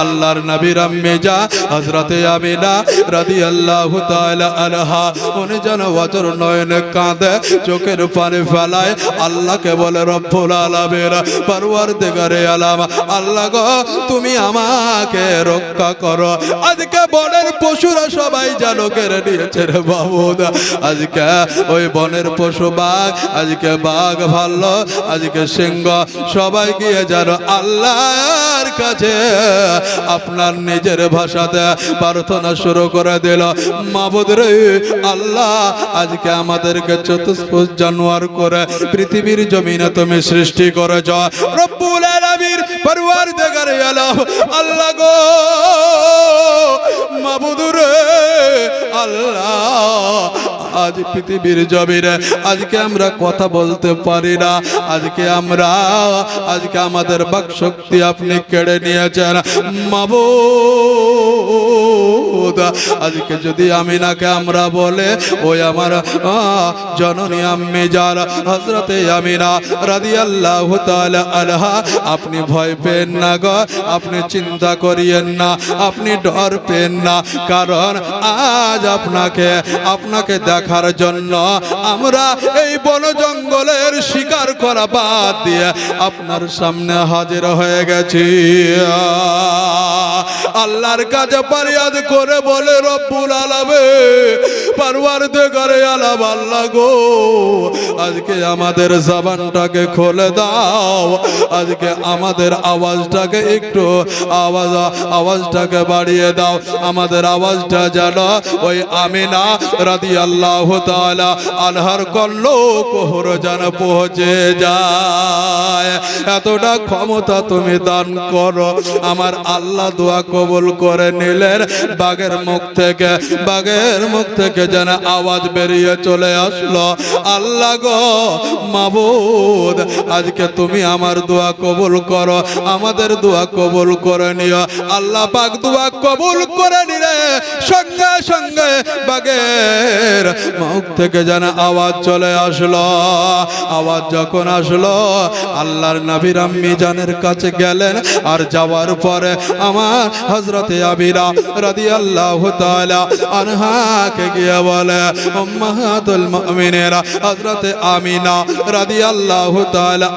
আল্লাহর নবীর আম্মে যা হজরতে আমিনা রাদি আল্লাহ আলহা উনি যেন বছর নয়নে কাঁদে, চোখের পানি ফেলায়। আল্লাহকে বলে, রব্বুল আলামের পারওয়ার দেগারে আলাম। আল্লাহ গো, তুমি আমাকে রক্ষা করো। আজকে বনের পশুরা সবাই যেন কেড়ে নিয়েছে রে বাবুদা আজকে ওই বনের পশু বাঘ, আজকে বাঘ ভাল্লো, আজকে সিংহ সবাই গিয়ে যেন আল্লাহর কাছে আপনার নিজের ভাষাতে প্রার্থনা শুরু করে দিল, মাবুদ রে, আল্লাহ, আজকে আমাদেরকে চতুষ্পুষ জানোয়ার করে পৃথিবীর জমিনে তুমি সৃষ্টি করেছ। রব্বুল আলামিন পরওয়ার দেগারে আলম আল্লাহ গো, মাবুদ রে, আল্লাহ আজ পৃথিবীর জমিনে, আজকে আমরা কথা বলতে পারি না। আজকে আমরা, আজকে আমাদের বাক শক্তি আপনি কেড়ে নিয়েছেন। মাবুদ, আজকে যদি আমিনাকে আমরা বলে ওই আমার জননী আম্মি যার হজরতে আমিনা রাদি আল্লাহ আলহা আপনি ভয় পেন না গো, আপনি চিন্তা করিয়েন না, আপনি ডর পেন না। কারণ আজ আপনাকে আপনাকে দেখার জন্য আমরা এই বন জঙ্গলের শিকার করা বাদ দিয়ে আপনার সামনে হাজির হয়ে গেছি। আল্লাহর কাছে পারিয়াদ করে বলে, রব্বুল আলামে পারওয়ার দে করে আলাম, আল্লাহ গো, আজকে আমাদের জবানটাকে খুলে দাও, আজকে আমাদের আওয়াজটাকে একটু আওয়াজ, আওয়াজটাকে বাড়িয়ে দাও, আমাদের আওয়াজটা যেন ওই আমিনা রাদি আল্লাহ আনহার কল্ল কোহর যেন পৌঁছে যায়। এতটা ক্ষমতা তুমি দান করো। আমার আল্লাহ দোয়া কবুল করে নিলেন। বাঘের মুখ থেকে, বাঘের মুখ থেকে যেন আওয়াজ বেরিয়ে চলে আসলো। আল্লাহ গো মাবুদ, আজকে তুমি আমার দোয়া কবুল করো, আমাদের দোয়া কবুল করে নিও। আল্লাহ পাক দোয়া কবুল করে নিলে সঙ্গে সঙ্গে বাঘের মুখ থেকে যেন আওয়াজ চলে আসলো। আওয়াজ যখন আসলো, আল্লাহর নবীর আম্মি জানের কাছে গেলেন আর যাওয়ার পরে আমার হজরতে আবিরা রাদি আল্লাহ আনহাকে গিয়ে বলে, উম্মাহাতুল মুমিনেরা হজরতে আমিনা রাদি আল্লাহ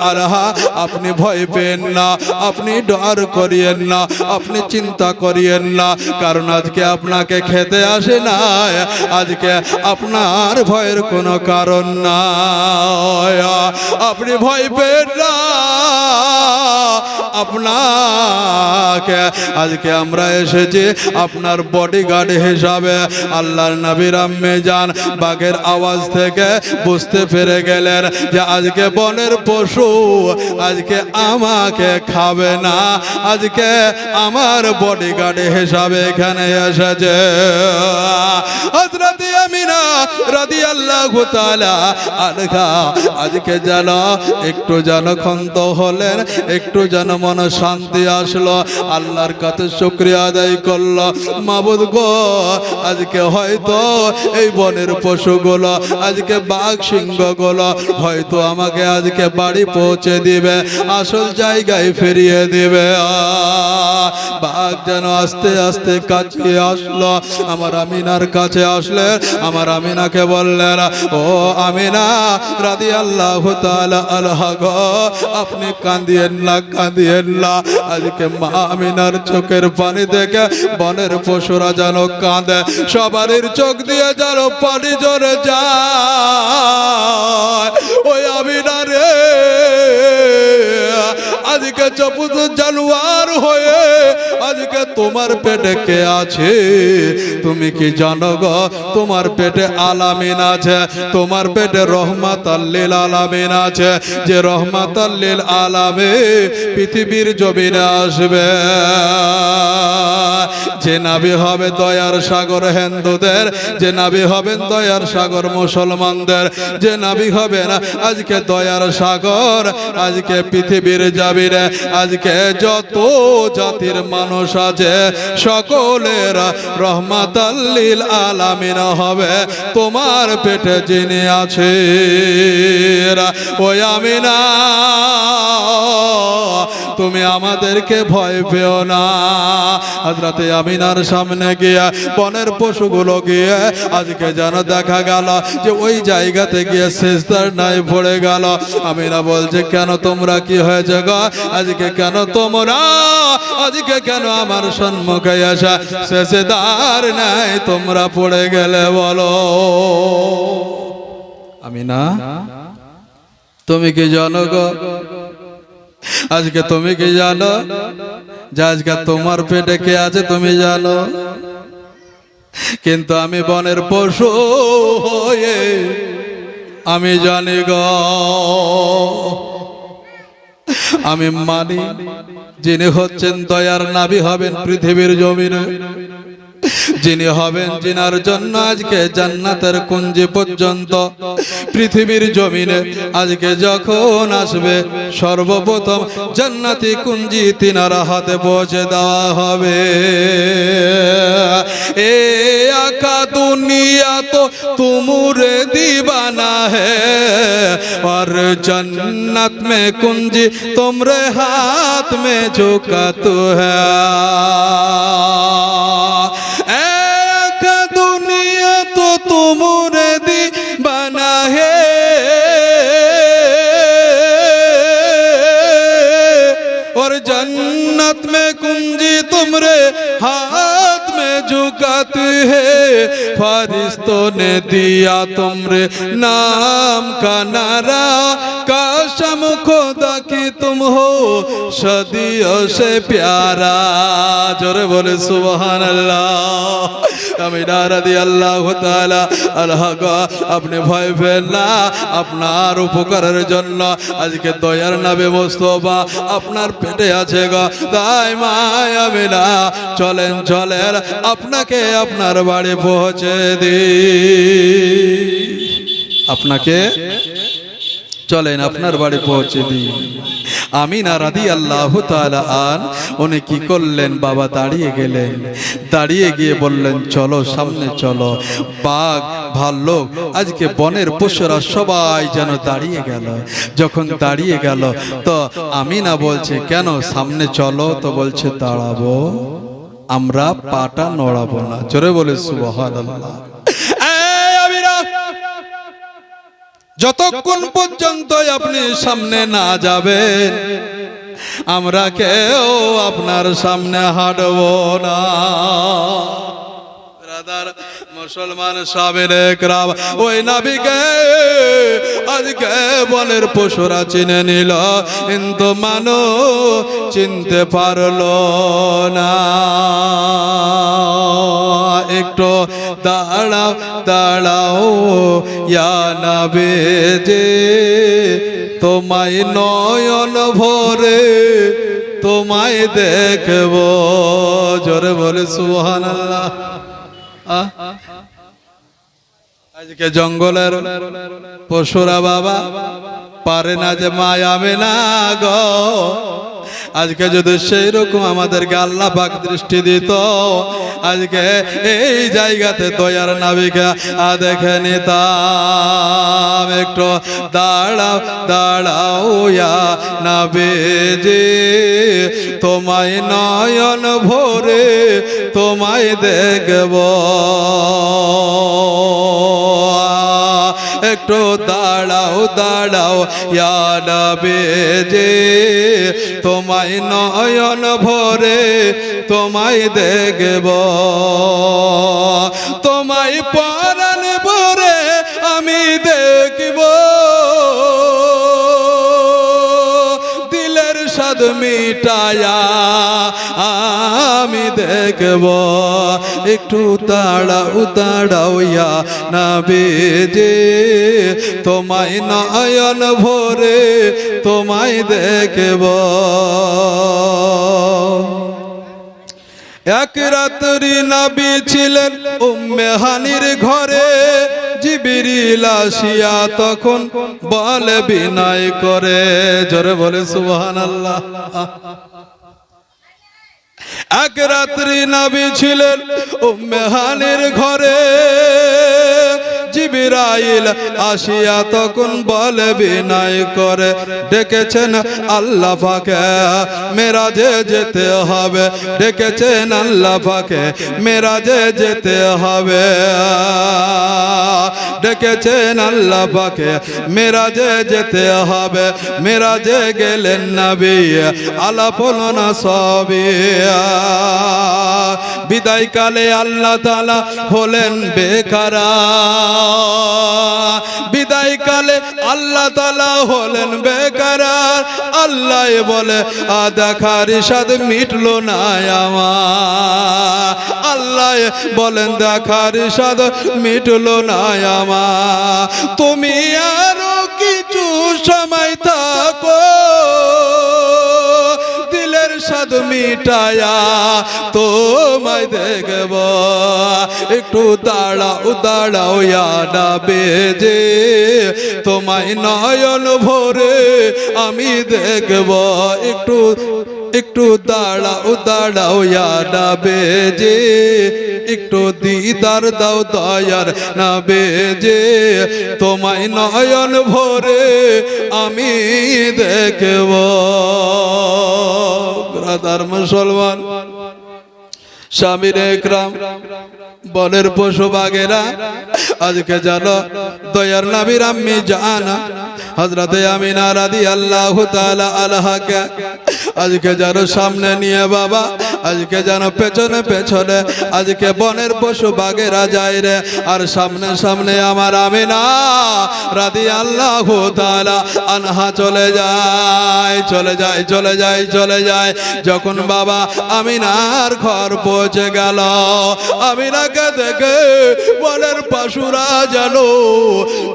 আনহা, আপনি ভয় পেন না, আপনি ডর করিয়েন না, আপনি চিন্তা করিয়েন না, কারণ আজকে আপনাকে খেতে আসে না আজকে আপনার ভয়ের কোনো কারণ না। আপনি ভয় পেন না। আপনাকে আজকে আমরা এসেছি আপনার বডিগার্ড হিসাবে। আল্লাহর নবীর আম্মে যান বাঘের আওয়াজ থেকে বুঝতে পেরে গেলেন যে আজকে বনের পশু আজকে আমাকে খাবে না। আজকে আমার বডিগার্ড হিসাবে এখানে এসেছে। হযরতে আমিনা রাদিয়াল্লাহু তাআলা আনহা। আজকে যেন একটু যেন ক্ষন্ত হলেন, একটু যেন মন শান্তি আসলো। আল্লাহর কাছে শুক্রিয়া আদায় করল। মাবুদ গো, আজকে হয়তো এই বনের পশুগুলো, আজকে বাঘ সিংহগুলো হয়তো আমাকে আজকে বাড়ি পৌঁছে দিবে, আসল জায়গায় ফিরিয়ে দিবে। বাঘ যেন আস্তে আস্তে কাছে আসলো। আমার আমিনার কাছে আসলে আমার আমিনাকে বললেন ও আমিনা রাদি আল্লাহ আল্লাহ গো, আপনি কাঁদিয়েন না কাঁদিয়েন না। আজকে মা আমিনার চোখের পানি দেখে বনের পশুরা যেন কাঁদে, সবারই চোখ দিয়ে যেন পানি জোরে যায়। ওই আমিনা রে আজকে চপুত জানুয়ার হয়ে আজকে তোমার পেটে কে আছে? তুমি কি জানো গো? তোমার পেটে আলামিন আছে। তোমার পেটে রহমাত আল্লিল আলামিন আছে। যে রহমাত আল্লিল আলামে পৃথিবীর জমিনে আসবে। যে নাবি হবে দয়ার সাগর হিন্দুদের, যে নাবি হবেন দয়ার সাগর মুসলমানদের, যে নাবি হবে না, আজকে দয়ার সাগর, আজকে পৃথিবীর যাবিরে আজকে যত জাতির মানুষ আছে, সকলের রহমাতাল্লিল আলামিন হবে। তোমার পেটে যিনি আছে ওই আমিনা, তুমি আমাদেরকে ভয় পেও না। হাজরাতে আমিনার সামনে গিয়ে, বনের পশুগুলো গিয়ে, আজকে যেন দেখা গেল যে ওই জায়গাতে গিয়ে শেষদার নাই পড়ে গেল। আমিনা বলছে, কেন তোমরা কি হয়েছে গো? আজকে কেন তোমরা, আজকে কেন আমার সম্মুখে আসা? শেষদার নাই, তোমরা পড়ে গেলে বলো। আমি না? তুমি কি জানো গো? আজকে তুমি কি জানো? যে আজকে তোমার পেটে কে আছে তুমি জানো? কিন্তু আমি বনের পশু হয়ে, আমি জানি গ। আমি মানি, যিনি হচ্ছেন দয়ার নাবি হবেন পৃথিবীর জমিনে। যিনি হবেন যিনার জন্য আজকে জান্নাতের কুঞ্জি পর্যন্ত। পৃথিবীর জমিনে আজকে যখন আসবে, সর্বপ্রথম জান্নাতি কুঞ্জি তিনার হাতে পৌঁছে দেওয়া হবে। এ किया तो तुमर दीवाना है। और जन्नत में कुंजी तुमरे हाथ में झुका तो है। में झुकाती है फारिस्तों ने दिया तुमरे नाम का नारा काशम खुदा की तुम हो सदियों से प्यारा जोरे बोले सुबहान अल्लाह আমি নারাদি আল্লাহ তাআলা আল্লাহ গো, আপনি ভয় পেন না আপনার উপকারের জন্য আজকে দয়ার নামে মোস্তফা আপনার পেটে আছে গো তাই মায় আমি না চলেন চলেন আপনাকে আপনার বাড়ি পৌঁছে দি আপনাকে চলেন আপনার বাড়ি পৌঁছে দিই। আমিনা রাদি আল্লাহ আন, উনি কি করলেন? বাবা দাঁড়িয়ে গেলেন। দাঁড়িয়ে গিয়ে বললেন, চলো, সামনে চলো। বাঘ, ভাল্লুক, আজকে বনের পশুরা সবাই যেন দাঁড়িয়ে গেল। যখন দাঁড়িয়ে গেল, তো আমিনা বলছে, কেন, সামনে চলো? তো বলছে, দাঁড়াবো। আমরা পাটা নড়াবো না। জোরে বলে যতক্ষণ পর্যন্ত আপনি সামনে না যাবেন, আমরা কেউ আপনার সামনে হাঁটব না। মুসলমান সাবের একরাম। ওই নাবিকে আজকে বনের পশুরা চিনে নিল। কিন্তু মানু চিনতে পারল না। একটু দাঁড়াও দাঁড়াও, ইয়া নাবে যে তোমায় নয়ন ভরে তোমায় দেখব। জোরে বলে সুবহান আল্লাহ আজকে জঙ্গলের পশুরা বাবা পারে না যে মায়ামে না গো। আজকে যদি সেই রকম আমাদেরকে আল্লাহ পাক দৃষ্টি দিত, আজকে এই জায়গাতে দয়ার নাবিকা আ দেখে নিতাম। একটু দাঁড়াও দাঁড়াও নাবে যে তোমায় নয়ন ভরে তোমায় দেখব। একটু দাঁড়াও দাঁড়াও ইয়ানবে যে তোমায় নয়ন ভরে তোমায় দেখব। তোমায় পরাণ ভরে আমি দেখব। দিলের স্বাদ মিটায়া আমি দেখব। একটু তাড়াও তাড়াও ইয়া না বেজে। তোমায় নয়ন ভরে তোমায় দেখব। এক রাত্রি নাবি ছিলেন উম্মে হানির ঘরে। জিবিরিল আসিয়া তখন বলে বিনয় করে। জোরে বলে সুবহান আল্লাহ এক রাত্রি নাবি ছিলেন ও মেহানের ঘরে। জিবিরাইল আসিয়া তখন বলে, বিনয় করে। ডেকেছেন আল্লাহ মেরা যে যেতে হবে। ডেকেছেন আল্লাহ মেরা যে যেতে হবে। ডেকেছেন আল্লাহ পাকে। মেরাজে যেতে হবে, মেরাজে গেলেন নবী। আলাপন না বিদায় কালে আল্লাহ তালা হলেন বেকারা। বিদায় কালে আল্লাহ তালা হলেন বেকারার আল্লাহ বলে দেখার সাদ মিটলো না আমার। আল্লাহ বলেন দেখার সাদ মিটলো না আমার তুমি আরও কিছু সময় থাকো। দিলের স্বাদ মিটায়া তোমায় দেখব। একটু দাঁড়াও দাঁড়াও ইয়াডা বেজে। তোমায় নয়ন ভরে আমি দেখব। একটু একটু দাঁড়াও দাঁড়াও ইয়াডা বেজে। একটু দিদার দাও দয়ার না বেজে। তোমায় নয়ন ভরে আমি দেখব। ব্রাদার মুসলমান, স্বামীর একরাম, বনের পশু বাগেরা আজকে জানো দয়ার নাবির আম্মি জানা হজরতে আমিনা রাদি আল্লাহ তাআলা আলহাকে আজকে যারা সামনে নিয়ে বাবা আজকে যেন পেছনে পেছনে, আজকে বনের পশু বাগেরা যায় রে। আর সামনে সামনে আমার আমিনা রাদি আল্লাহ তাআলা আনহা চলে যায় চলে যায় চলে যায় চলে যায়। যখন বাবা আমিনার ঘর পৌঁছে গেল, আমিনাকে দেখে বনের পাশুরা যেন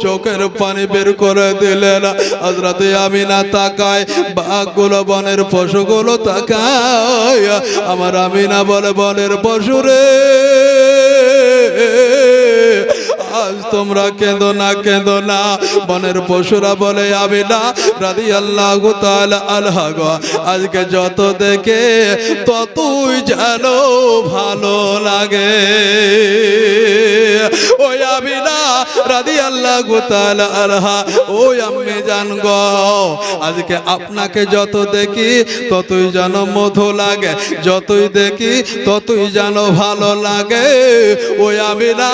চোখের পানি বের করে দিলেন হজরতে আমিনা তাকায়, বাঘগুলো বনের পশুগুলো তাকায় আমার আমিনা বলে বনের পশুরে। আজ তোমরা কেঁদো না কেঁদো না। বনের পশুরা বলে আমি না রাদি আল্লাহ আল্লাহ গো। আজকে যত দেখে, ততই যেন ভালো লাগে। ওই আবি না রাদি আল্লাহ গোতাল আলহা ওই আম্মে জান গো। আজকে আপনাকে যত দেখি, ততই যেন মধু লাগে। যতই দেখি, ততই যেন ভালো লাগে। ওই আমি না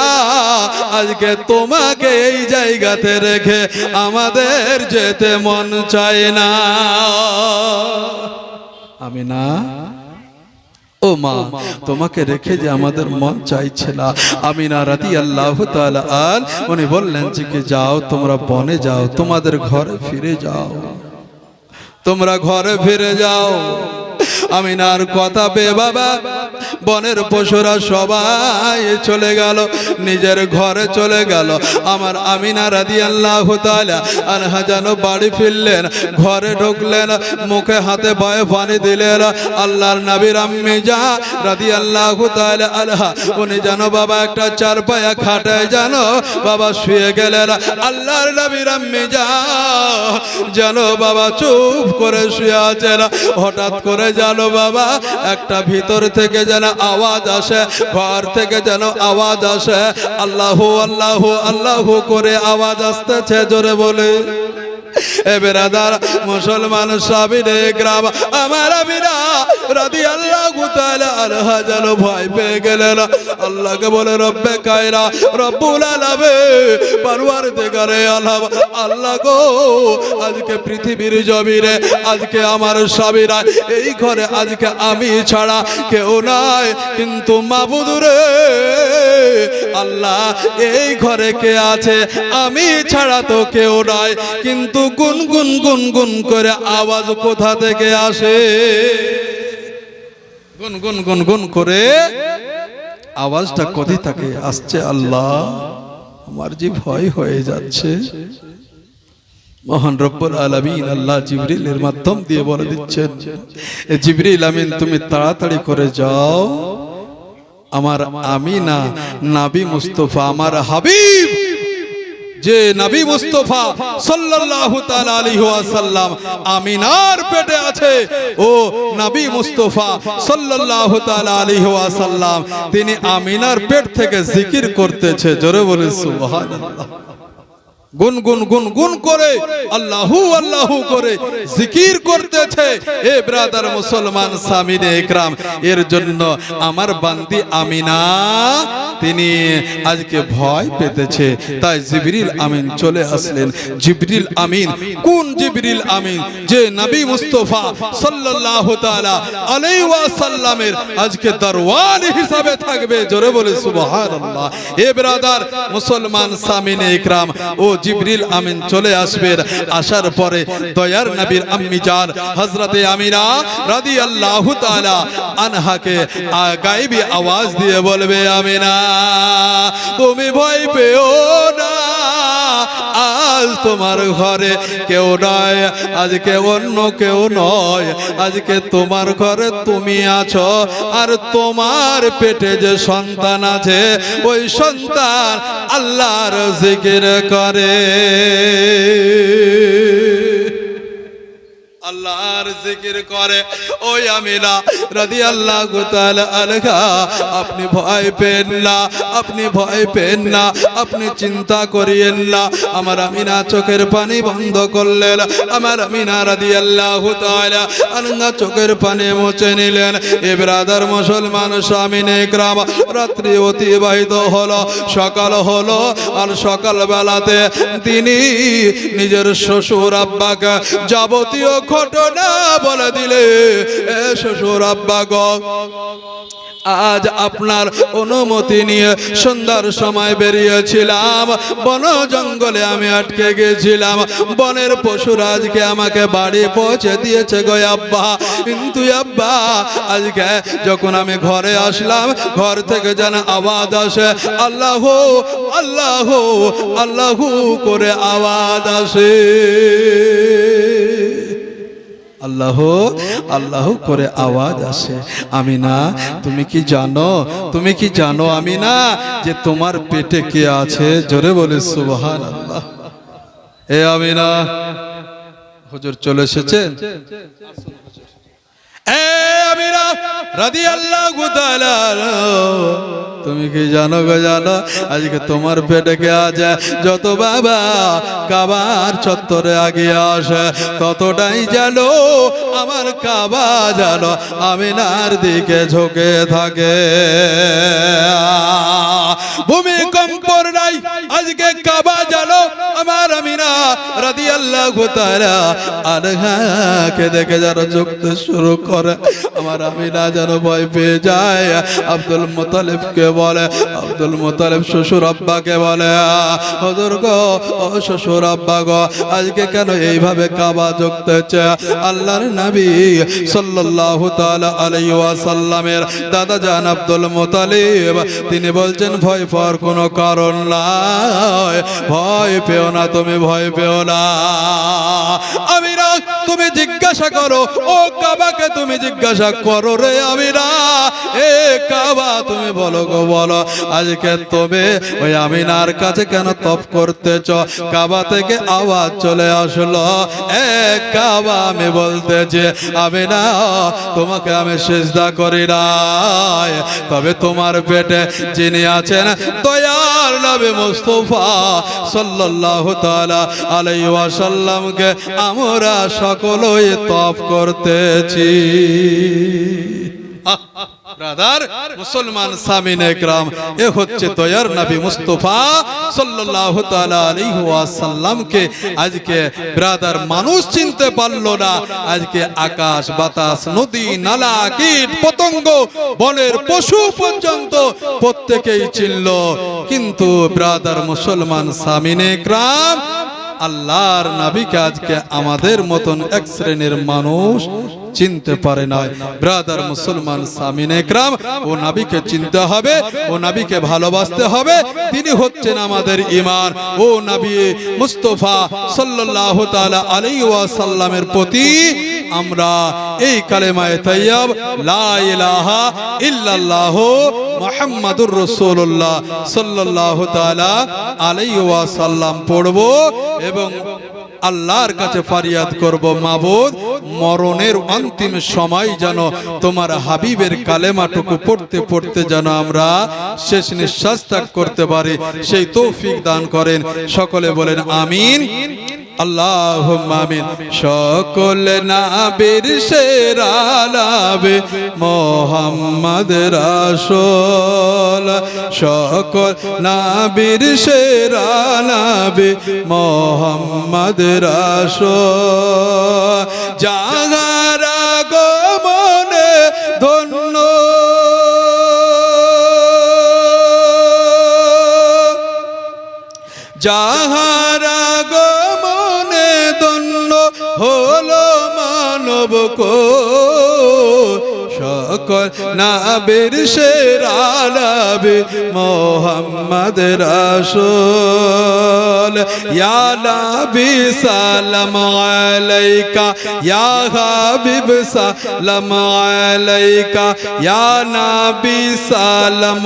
আজকে তোমাকে এই জায়গাতে রেখে আমাদের যেতে মন চায় না। আমি না? ও মা, তোমাকে রেখে যে আমাদের মন চাইছে না। আমি না রাতি আল্লাহ আল উনি বললেন যে যাও, তোমরা বনে যাও, তোমাদের ঘরে ফিরে যাও। তোমরা ঘরে ফিরে যাও। আমিনার কথা পে বাবা বনের পশুরা সবাই চলে গেল, নিজের ঘরে চলে গেল। আমার আমিনা রাদি আল্লাহ আনহা যেন বাড়ি ফিরলেন, ঘরে ঢুকলেন, মুখে হাতে বয়ে পানি দিলেন। আল্লাহর নবীর আম্মি যা রাদি আল্লাহ আলহা উনি যেন বাবা একটা চার পায়া খাটায় যেন বাবা শুয়ে গেলেন। আল্লাহর নবীর আম্মি যা যেন বাবা চুপ করে শুয়ে আছেন। হঠাৎ করে জানো বাবা একটা ভিতর থেকে যেন আওয়াজ আসে, ঘর থেকে যেন আওয়াজ আসে। আল্লাহ আল্লাহ আল্লাহ করে আওয়াজ আসতেছে, জোরে বলে। মুসলমান সাবিরে গ্রাম আমার আল্লাহ গেলেন। আল্লাহকে বলে, রব্বে কায়রা আল্লাহ গো, আজকে পৃথিবীর জমিরে আজকে আমার সাবিরা এই ঘরে আজকে আমি ছাড়া কেউ নাই। কিন্তু মাবুদুরে আল্লাহ, এই ঘরে কে আছে? আমি ছাড়া তো কেউ নাই। কিন্তু গুন গুন গুন গুন করে আওয়াজ কোথা থেকে আসে? গুন গুন গুন গুন করে আওয়াজটা কোথা থাকে আসছে আল্লাহ? আমার যে ভয় হয়ে যাচ্ছে। মহান রব্বুল আলামিন আল্লাহ জিবরিলের মাধ্যম দিয়ে বলে দিচ্ছেন জিবরিল আমিন, তুমি তাড়াতাড়ি করে যাও। আমার আমিনা, নাবি মুস্তফা, আমার হাবিব যে নবী মুস্তফা সাল্লাল্লাহু তাআলা আলাইহি ওয়াসাল্লাম আমিনার পেটে আছে, ও নবী মুস্তফা সাল্লাল্লাহু তাআলা আলাইহি ওয়াসাল্লাম, তিনি আমিনার পেট থেকে জিকির করতেছে। জোরে বলে সুবহানাল্লাহ। গুন গুন গুন গুন করে আল্লাহু আল্লাহু করে জিকির করতেছে। এ ব্রাদার মুসলমান সামিনে ইকরাম এর জন্য আমার বান্দি আমিনা, তিনি আজকে ভয় পেতেছে। তাই জিবরিল আমিন চলে আসলেন। জিবরিল আমিন, কোন জিবরিল আমিন? যে নবী মুস্তফা সাল্লাল্লাহু তাআলা আলাইহি ওয়াসাল্লামের আজকে দরওয়ান হিসাবে থাকবে। জোরে বলে সুবহানাল্লাহ। এ ব্রাদার মুসলমান সামিনে ইকরাম ও জিবরিল আমিন চলে আসবেন। আসার পরে দয়ার নবীর আম্মি জান হযরতে আমিনা রাদিয়াল্লাহু তাআলা আনহাকে গাইবি আওয়াজ দিয়ে বলবে, আমিনা, তুমি ভয় পেও না। আজ তোমার ঘরে কেউ নয় আজকে অন্য কেউ নয়। আজকে তোমার ঘরে তুমি আছো, আর তোমার পেটে যে সন্তান আছে, ওই সন্তান আল্লাহর জিকির করে। আল্লাহর জিকির করে। ওই আমিনা রাদিয়াল্লাহু তাআলা আনহা, আপনি ভয় পেন না, আপনি ভয় পেন না, আপনি চিন্তা করিয়েন না। আমার আমিনা চোখের পানি বন্ধ করলেন। আমার আমিনা রাদিয়াল্লাহু তাআলা আনহা চোখের পানি মুছে নিলেন। এ ব্রাদার মুসলমান স্বামীন একরাম রাত্রি অতিবাহিত হলো, সকাল হলো, আর সকাল বেলাতে তিনি নিজের শ্বশুর আব্বাকে যাবতীয় ঘটনা বলে দিলে, এ শ্বশুর আব্বা গ, আজ আপনার অনুমতি নিয়ে সন্ধ্যার সময় বেরিয়েছিলাম। বন জঙ্গলে আমি আটকে গেছিলাম। বনের পশুরা আজকে আমাকে বাড়ি পৌঁছে দিয়েছে গো আব্বা। কিন্তু আব্বা, আজকে যখন আমি ঘরে আসলাম, ঘর থেকে যেন আওয়াজ আসে, আল্লাহ আল্লাহ আল্লাহ করে আওয়াজ আসে। আল্লাহ আল্লাহ করে আওয়াজ আসে। আমি না তুমি কি জানো? তুমি কি জানো আমি না যে তোমার পেটে কে আছে? জোরে বলে সুবহান আল্লাহ এ আমি না হুজুর চলে এসেছে? এ আমিনা রাদিয়াল্লাহু তাআলা তুমি কি জানো গো, জানো? আজকে তোমার পেটে কে আছে? যত বাবা কাবার চত্বরে আসে, ততটাই জানো আমার কাবা জানো আমিনার দিকে ঝোঁকে থাকে। ভূমিকম্পর নাই, আজকে কাবা জানো আমার আমিনা রাদিয়াল্লাহু তাআলা আনহাকে দেখে যারা চোখতে শুরু করে। আমার আমিনা যেন ভয় পেয়ে যায়। আব্দুল মুতালিবকে বলে, আব্দুল মুতালিব শ্বশুর আব্বাকে বলে, হজুর গো, ও শ্বশুর আব্বা গো, আজকে কেন এইভাবে কাবা জুগতেছে আল্লাহর নবী সাল্লাল্লাহু তাআলা আলাইহি ওয়াসাল্লামের দাদা জান আব্দুল মুতালিব, তিনি বলছেন, ভয় পাওয়ার কোনো কারণ নাই। ভয় পেও না তুমি, ভয় পেও না। আমিরা, তুমি জিজ্ঞাসা করো, ও কাবাকে তুমি জিজ্ঞাসা করো রে আমিরা। এ কাবা, তুমি বলো গো, বলো। আজকে তুমি ওই আমিনার কাছে কেন তপ করতেছ? কাবা থেকে আওয়াজ চলে আসলো। এ কাবা, আমি আমিনা, তোমাকে আমি সেজদা করি তবে তোমার পেটে যিনি আছেন দয়ার নবী মুস্তফা সাল্লাল্লাহু তাআলা আলাইহি ওয়াসাল্লামকে আমরা সকলেই তপ করতেছি। আজকে ব্রাদার মানুষ চিনতে পারল না, আজকে আকাশ, বাতাস, নদী, নালা, কীট, পতঙ্গ, বনের পশু পর্যন্ত প্রত্যেকেই চিনল। কিন্তু ব্রাদার মুসলমান সামিন একরাম, আল্লাহর নাবিকে আজকে আমাদের মতন এক শ্রেণির মানুষ চিনতে পারে নাই। ব্রাদার মুসলমান সামিন একরাম, ও নাবিকে চিনতে হবে, ও নাবিকে ভালোবাসতে হবে, তিনি হচ্ছেন আমাদের ইমান ও নবী মুস্তফা সাল্লাল্লাহু তাআলা আলাইহি ওয়াসাল্লামের প্রতি আমরা এই কালেমায়ে তাইয়্যব, লা ইলাহা ইল্লাল্লাহ মুহাম্মাদুর রাসূলুল্লাহ সাল্লাল্লাহু তাআলা আলাইহি ওয়াসাল্লাম পড়ব এবং আল্লাহর কাছে ফারিয়াদ করব মাবুদ। মরণের অন্তিম সময় যেন তোমার হাবিবের কালেমাটুকু পড়তে পড়তে যেন আমরা শেষ নিঃশ্বাস ত্যাগ করতে পারি। সেই তৌফিক দান করেন। সকলে বলেন, আমিন। আল্লাহ মামিন সকল নাবির সেরালাবে মোহাম্মদ রাসূল। সকল নাবির সেরালাবে মোহাম্মদ রাসূল। জাগারা গমনে ধন্য। যাহারা সকল নাবির শেরালাবে মোহাম্মদ রাসূল। ইয়া নবী সালাম আলাইকা, ইয়া হাবিব সালাম আলাইকা, ইয়া নবী সালাম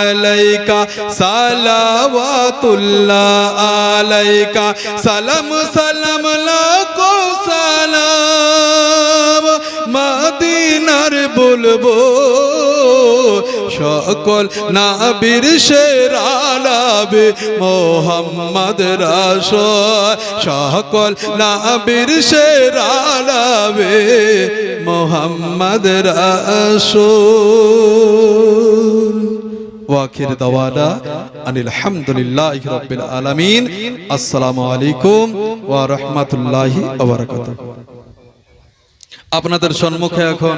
আলাইকা, সালাওয়াতুল্লাহ আলাইকা। সালাম সালাম লাকো বলব, সকল নাবির শেরালাবে মোহাম্মদ রাস সকল নাবির শেরালাবে মোহাম্মদ রাস ওয়াখির দাওয়ানা আনিল হামদুলিল্লাহি রাব্বিল আলামিন। আসসালামু আলাইকুম ওয়া রাহমাতুল্লাহি ওয়া বারাকাতুহু। আপনাদের সম্মুখে এখন